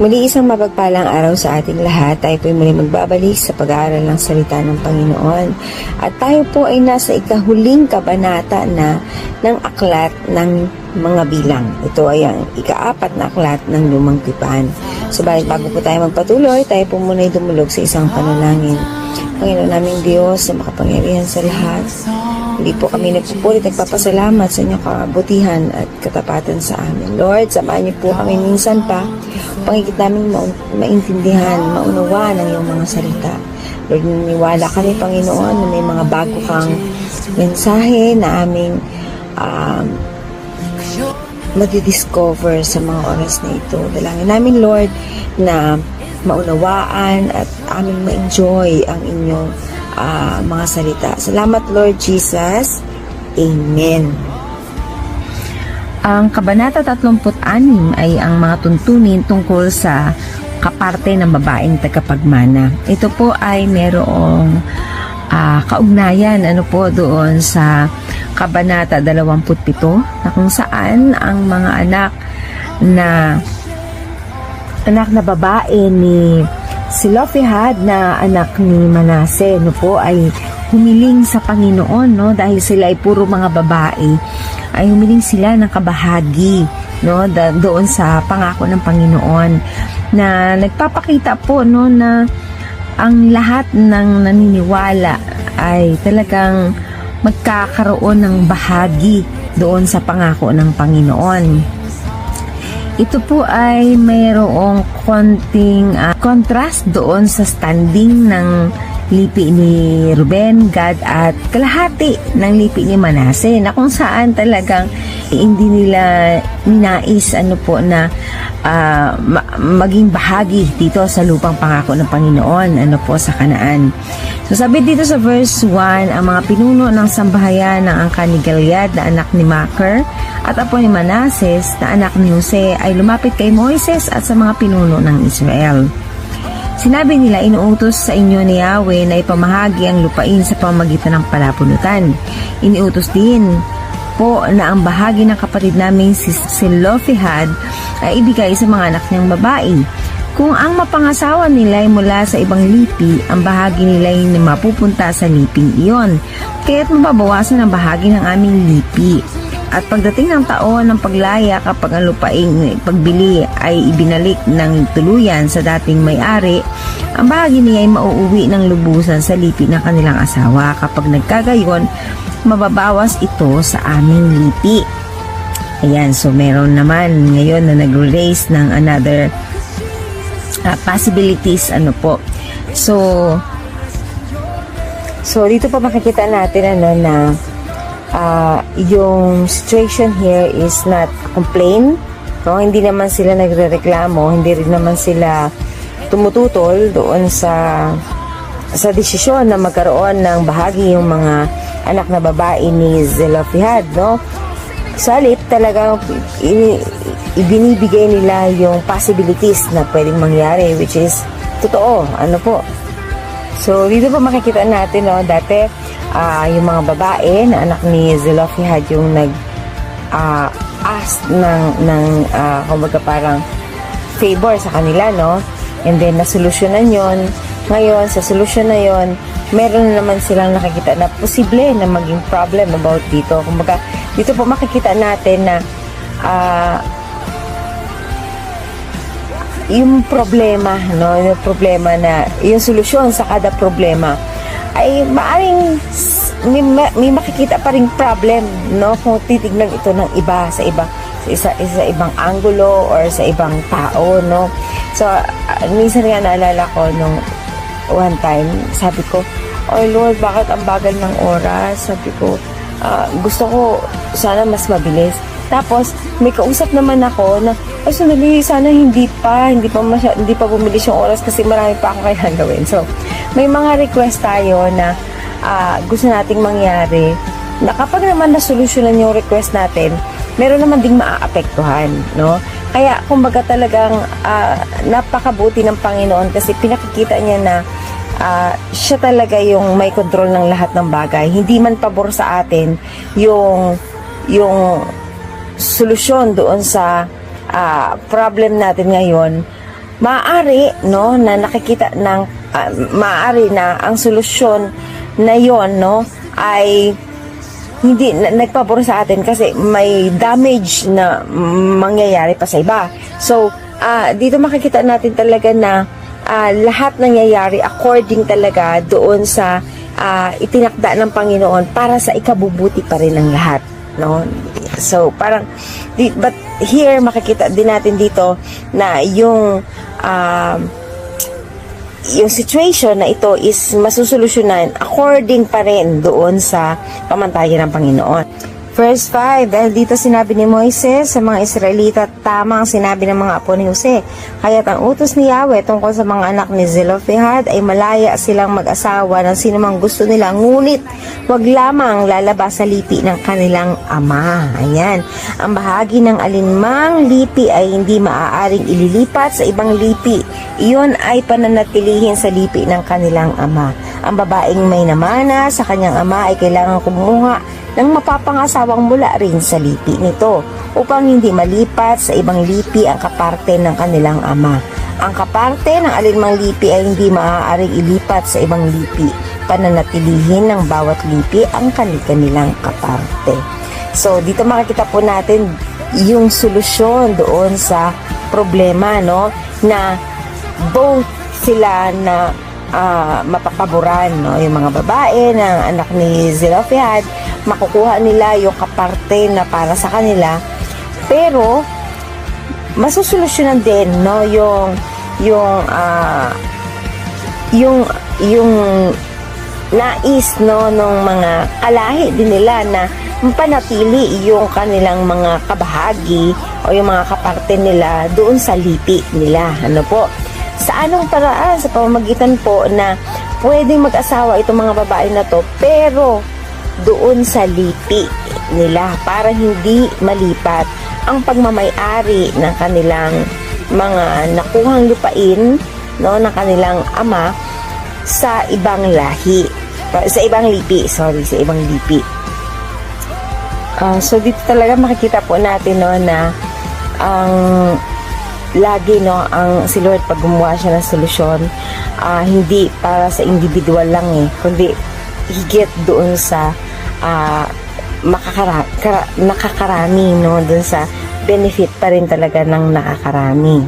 Muli isang mapagpalang araw sa ating lahat. Tayo po ay muli magbabalik sa pag-aaral ng salita ng Panginoon. At tayo po ay nasa ikahuling kabanata na ng aklat ng mga bilang. Ito ay ang ikaapat na aklat ng lumang tipan. Subalit bago po tayo magpatuloy, tayo po muna ay dumulog sa isang panalangin. Panginoon naming Diyos na makapangyarihan sa lahat. Hindi po kami nagpupulit, nagpapasalamat sa inyong kabutihan at katapatan sa amin. Lord, samahan niyo po kami minsan pa. Pangikit namin ma- maintindihan, maunawaan ang iyong mga salita. Lord, niniwala kami, Panginoon, na may mga bago kang mensahe na aming um, madidiscover sa mga oras na ito. Dalangin namin, Lord, na maunawaan at aming ma-enjoy ang inyong ah, mga salita. Salamat, Lord Jesus. Amen. Ang Kabanata 36 ay ang mga tuntunin tungkol sa kaparte ng babaeng tagapagmana. Ito po ay merong ah, kaugnayan ano po doon sa Kabanata 27 na kung saan ang mga anak na anak na babae ni Silofihad na anak ni Manase no po ay humiling sa Panginoon no dahil sila ay puro mga babae ay humiling sila ng kabahagi no da, doon sa pangako ng Panginoon na nagpapakita po no na ang lahat ng naniniwala ay talagang magkakaroon ng bahagi doon sa pangako ng Panginoon. Ito po ay mayroong konting ah, contrast doon sa standing ng lipi ni Ruben, Gad at kalahati ng lipi ni Manase na kung saan talagang hindi nila ninais ano po na ah, ma- maging bahagi dito sa lupang pangako ng Panginoon ano po sa Kanaan. So sabi dito sa verse 1, ang mga pinuno ng sambahayan ng angka ni Gilead na anak ni Maker at apo ni Manases na anak ni Jose ay lumapit kay Moises at sa mga pinuno ng Israel. Sinabi nila, inuutos sa inyo ni Yahweh na ipamahagi ang lupain sa pamagitan ng palapunutan. Iniutos din po na ang bahagi ng kapatid naming si Silofihad ay ibigay sa mga anak niyang babae. Kung ang mapangasawa nila ay mula sa ibang lipi, ang bahagi nila ay mapupunta sa liping iyon. Kaya't mababawasan ang bahagi ng aming lipi. At pagdating ng taon ng paglaya kapag ang lupaing pagbili ay ibinalik ng tuluyan sa dating may-ari, ang bahagi niya ay mauuwi ng lubusan sa lipi ng kanilang asawa. Kapag nagkagayon, mababawas ito sa aming lipi. Ayan, so meron naman ngayon na nag-raise ng another uh, possibilities, ano po. So, So, dito pa makikita natin ano na ah, yung situation here is not a complaint. No? Hindi naman sila nagrereklamo, hindi rin naman sila tumututol doon sa sa desisyon na magkaroon ng bahagi yung mga anak na babae ni Zelofihad, no? Salit talagang ibinibigay nila yung possibilities na pwedeng mangyari which is totoo, ano po. So, dito po makikita natin, no, dati, ah, yung mga babae na anak ni Zelofihad yung nag ah, ask ng, ng ah, kumbaga parang favor sa kanila, no? And then, nasolusyonan yon Ngayon, sa solusyon na yon meron na naman silang nakikita na posible na maging problem about dito. Kumbaga, dito po makikita natin na ah, yung problema, no, yung problema na, yung solusyon sa kada problema, ay maaring may, ma- may makikita pa rin problem, no, kung titignan ito ng iba, sa iba, sa isa, sa ibang angulo or sa ibang tao, no. So, ah, minsan nga naalala ko nung one time, sabi ko, Oh Lord, bakit ang bagal ng oras? Sabi ko, ah, gusto ko sana mas mabilis. Tapos, may kausap naman ako na, ay, sandali, sana hindi pa, hindi pa, masya, hindi pa bumilis yung oras kasi marami pa akong kailangan gawin. So, may mga request tayo na ah, gusto nating mangyari na kapag naman nasolusyonan yung request natin, meron naman ding maaapektuhan, no? Kaya, kumbaga talagang ah, napakabuti ng Panginoon kasi pinakikita niya na ah, siya talaga yung may control ng lahat ng bagay. Hindi man pabor sa atin yung yung solusyon doon sa ah, problem natin ngayon maaari no na nakikita ng ah, maaari na ang solusyon na yon no ay hindi na, nagpabor sa atin kasi may damage na mangyayari pa sa iba. So, ah, dito makikita natin talaga na ah, lahat nangyayari according talaga doon sa ah, itinakda ng Panginoon para sa ikabubuti pa rin ng lahat. No? So, parang, but here makikita din natin dito na yung ah, yung situation na ito is masusolusyonan according pa rin doon sa pamantayan ng Panginoon. Verse 5, dahil dito sinabi ni Moises sa mga Israelita, tama ang sinabi ng mga apo ni Jose. Kaya't ang utos ni Yahweh tungkol sa mga anak ni Zelophehad ay malaya silang mag-asawa ng sinumang gusto nila. Ngunit, wag lamang lalabas sa lipi ng kanilang ama. Ayan. Ang bahagi ng alinmang lipi ay hindi maaaring ililipat sa ibang lipi. Iyon ay pananatilihin sa lipi ng kanilang ama. Ang babaeng may namana sa kanyang ama ay kailangan kumuha ng mapapangasawang mula rin sa lipi nito upang hindi malipat sa ibang lipi ang kaparte ng kanilang ama. Ang kaparte ng alinmang lipi ay hindi maaaring ilipat sa ibang lipi. Pananatilihin ng bawat lipi ang kanilang kaparte. So, dito makikita po natin yung solusyon doon sa problema, no? Na both sila na ah, mapapaboran, no? Yung mga babae ng anak ni Zelophehad, makukuha nila yung kaparte na para sa kanila. Pero, masusolusyonan din, no? Yung, yung, ah, yung, yung nais, no, ng mga kalahi din nila na mapanatili yung kanilang mga kabahagi o yung mga kaparte nila doon sa lipi nila. Ano po? Sa anong paraan? Sa pamamagitan po na pwedeng mag-asawa itong mga babae na to pero doon sa lipi nila para hindi malipat ang pagmamayari ng kanilang mga nakuhang lupain no ng kanilang ama sa ibang lahi sa ibang lipi sorry sa ibang lipi. Ah, so dito talaga makikita po natin no na ang lagi no ang si Lord pag gumawa siya ng solusyon ah, hindi para sa individual lang eh kundi higit doon sa ah, makakara, kara, nakakarami no doon sa benefit pa rin talaga ng nakakarami.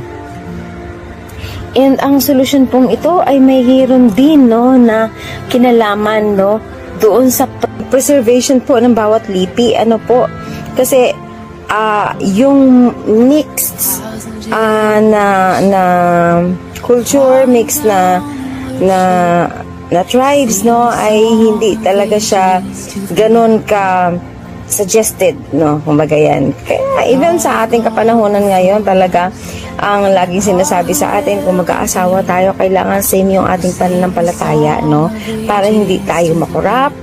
And ang solusyon pong ito ay mayroon din no na kinalaman no doon sa preservation po ng bawat lipi ano po kasi ah yung mixed ah, na na culture mixed na na na tribes no? Ay hindi talaga siya ganon ka suggested no? Kumbaga yan. Kaya even sa ating kapanahonan ngayon talaga ang laging sinasabi sa atin kung mag-aasawa tayo kailangan same yung ating pananampalataya no? Para hindi tayo makorrupt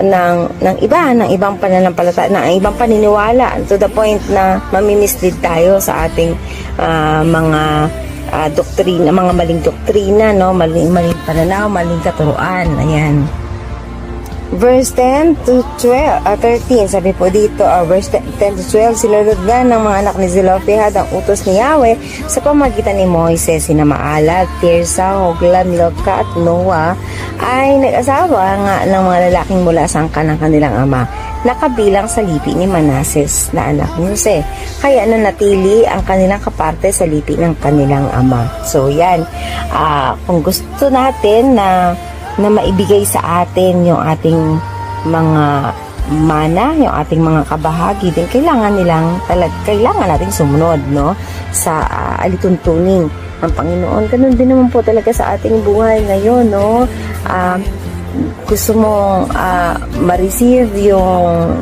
ng ng iba ng ibang pananampalataya ng ibang paniniwala to the point na mamimislead tayo sa ating ah, mga ah, doktrina mga maling doktrina no? Maling maling pananaw maling katuruan. Ayan. Verse 10 to 12, ah, 13, sabi po dito, ah, verse 10 to 12, sinunodgan ng mga anak ni Zelophehad ang utos ni Yahweh sa pamagitan ni Moises, sina Maalat, Tirsa, Hogla, Milka at Noah. Ay nag-asawa nga ng mga lalaking mula sa angkan ng kanilang ama nakabilang sa lipi ni Manases na anak ni Jose. Kaya nanatili ang kanilang kaparte sa lipi ng kanilang ama. So yan, ah, kung gusto natin na na maibigay sa atin yung ating mga mana, yung ating mga kabahagi din, kailangan nilang talag, kailangan nating sumunod, no? Sa ah, alituntunin ng Panginoon. Ganun din naman po talaga sa ating buhay ngayon, no? Ah, gusto mo ah, ma-receive yung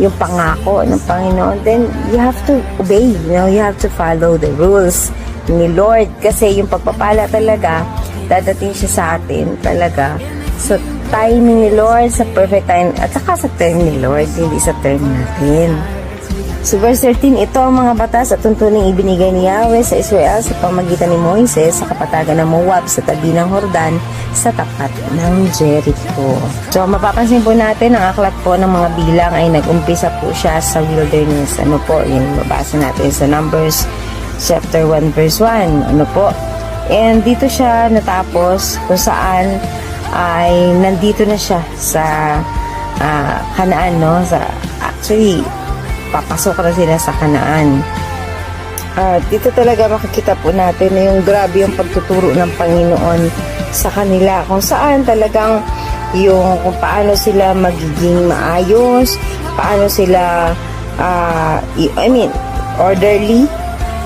yung pangako ng Panginoon, then you have to obey, you know, you have to follow the rules ni Lord kasi yung pagpapala talaga dadating siya sa atin talaga sa timing ni Lord, sa perfect time, at saka sa term ni Lord, hindi sa term natin. So verse 13, ito ang mga batas at tuntuning ibinigay ni Yahweh sa Israel sa pamagitan ni Moises sa kapatagan ng Moab sa tabi ng Hordan sa tapat ng Jericho. So mapapansin po natin ang aklat po ng mga bilang ay nag-umpisa po siya sa wilderness. Ano po, yung mabasa natin sa Numbers chapter 1 verse 1. Ano po? And dito siya natapos kung saan ay nandito na siya sa ah, Kanaan, no? Sa, actually, papasok na sila sa Kanaan. At dito talaga makikita po natin na yung grabe yung pagtuturo ng Panginoon sa kanila. Kung saan talagang yung kung paano sila magiging maayos, paano sila, ah, i- mean, orderly,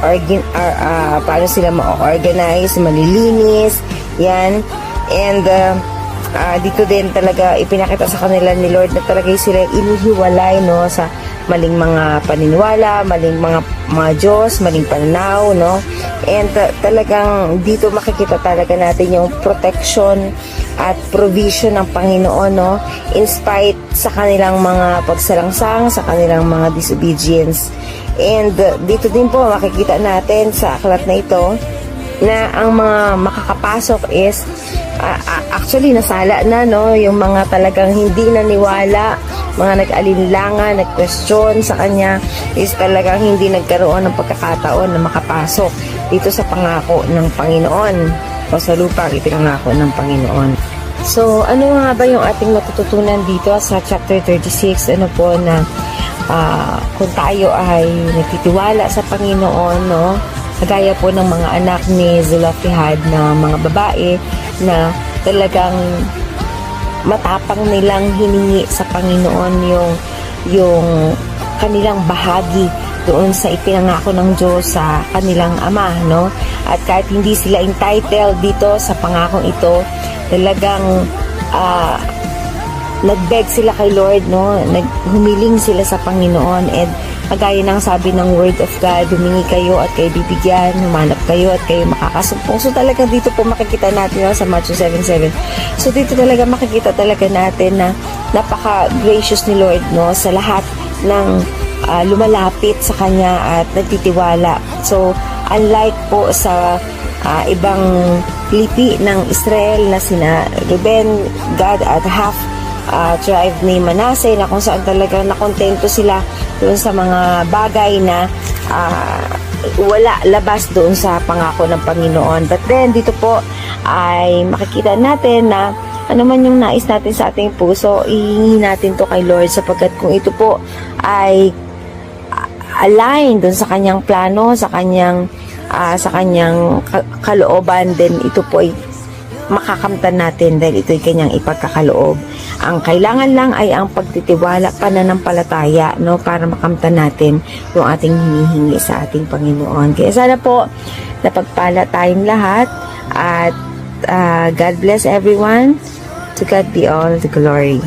organ, or, ah, paano sila ma-organize, malilinis, yan. And uh, ah, dito din talaga ipinakita sa kanila ni Lord na talaga sila inihiwalay no sa maling mga paniniwala, maling mga mga Diyos, maling pananaw, no? And ta- talagang dito makikita talaga natin yung protection at provision ng Panginoon, no? In spite sa kanilang mga pagsalangsang, sa kanilang mga disobedience. And uh, dito din po makikita natin sa aklat na ito na ang mga makakapasok is ah, actually nasala na no yung mga talagang hindi naniwala mga nag-alinlangan, nag-question sa kanya is talagang hindi nagkaroon ng pagkakataon na makapasok dito sa pangako ng Panginoon o sa lupa ipinangako ng Panginoon. So, ano nga ba yung ating matututunan dito sa chapter 36? Ano po na ah, kung tayo ay nagtitiwala sa Panginoon, no? Kagaya po ng mga anak ni Zulafihad na mga babae na talagang matapang nilang hiningi sa Panginoon yung yung kanilang bahagi doon sa ipinangako ng Diyos sa kanilang ama, no? At kahit hindi sila entitled dito sa pangakong ito, talagang ah, nag-beg sila kay Lord, no? Naghumiling sila sa Panginoon and kagaya ng sabi ng Word of God, humingi kayo at kayo bibigyan, humanap kayo at kayo makakasumpong. So talaga dito po makikita natin no, sa Matthew 7.7. So dito talaga makikita talaga natin na napaka-gracious ni Lord no, sa lahat ng ah, lumalapit sa Kanya at nagtitiwala. So unlike po sa ah, ibang lipi ng Israel na sina Ruben, Gad at half uh, tribe ni Manase na kung saan talaga nakontento sila doon sa mga bagay na ah, wala labas doon sa pangako ng Panginoon. But then dito po ay makikita natin na ano man yung nais natin sa ating puso, ihingi natin to kay Lord sapagkat kung ito po ay align doon sa kanyang plano, sa kanyang ah, sa kanyang ka- kalooban, then ito po ay makakamtan natin dahil ito'y kanyang ipagkakaloob. Ang kailangan lang ay ang pagtitiwala, pananampalataya, no, para makamtan natin yung ating hinihingi sa ating Panginoon. Kaya sana po, napagpala tayong lahat at ah, God bless everyone. To God be all the glory.